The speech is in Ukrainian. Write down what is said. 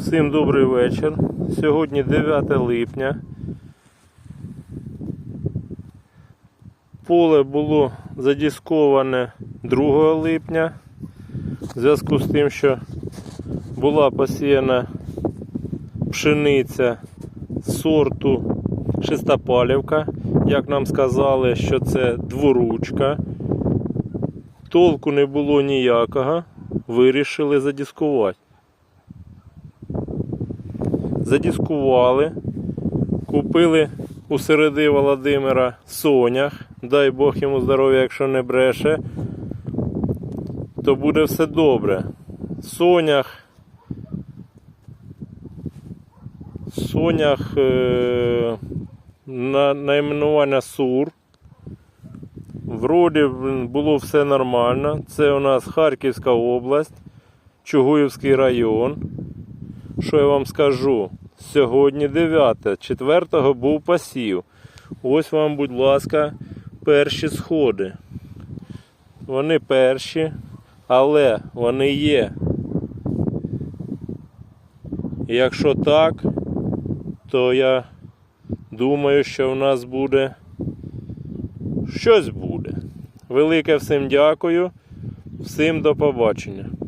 Всім добрий вечір. Сьогодні 9 липня. Поле було задісковане 2 липня. В зв'язку з тим, що була посіяна пшениця сорту Шестопалівка. Як нам сказали, що це дворучка. Толку не було ніякого. Вирішили задіскувати. Задіскували. Купили у середи Володимира Сонях. Дай Бог йому здоров'я, якщо не бреше, то буде все добре. Сонях. Сонях е- на найменування Сур. Вроді було все нормально. Це у нас Харківська область, Чугуївський район. Що я вам скажу? Сьогодні 9, 4 був посів. Ось вам, будь ласка, перші сходи. Вони перші, але вони є. Якщо так, то я думаю, що в нас буде щось буде. Велике всім дякую, всім до побачення.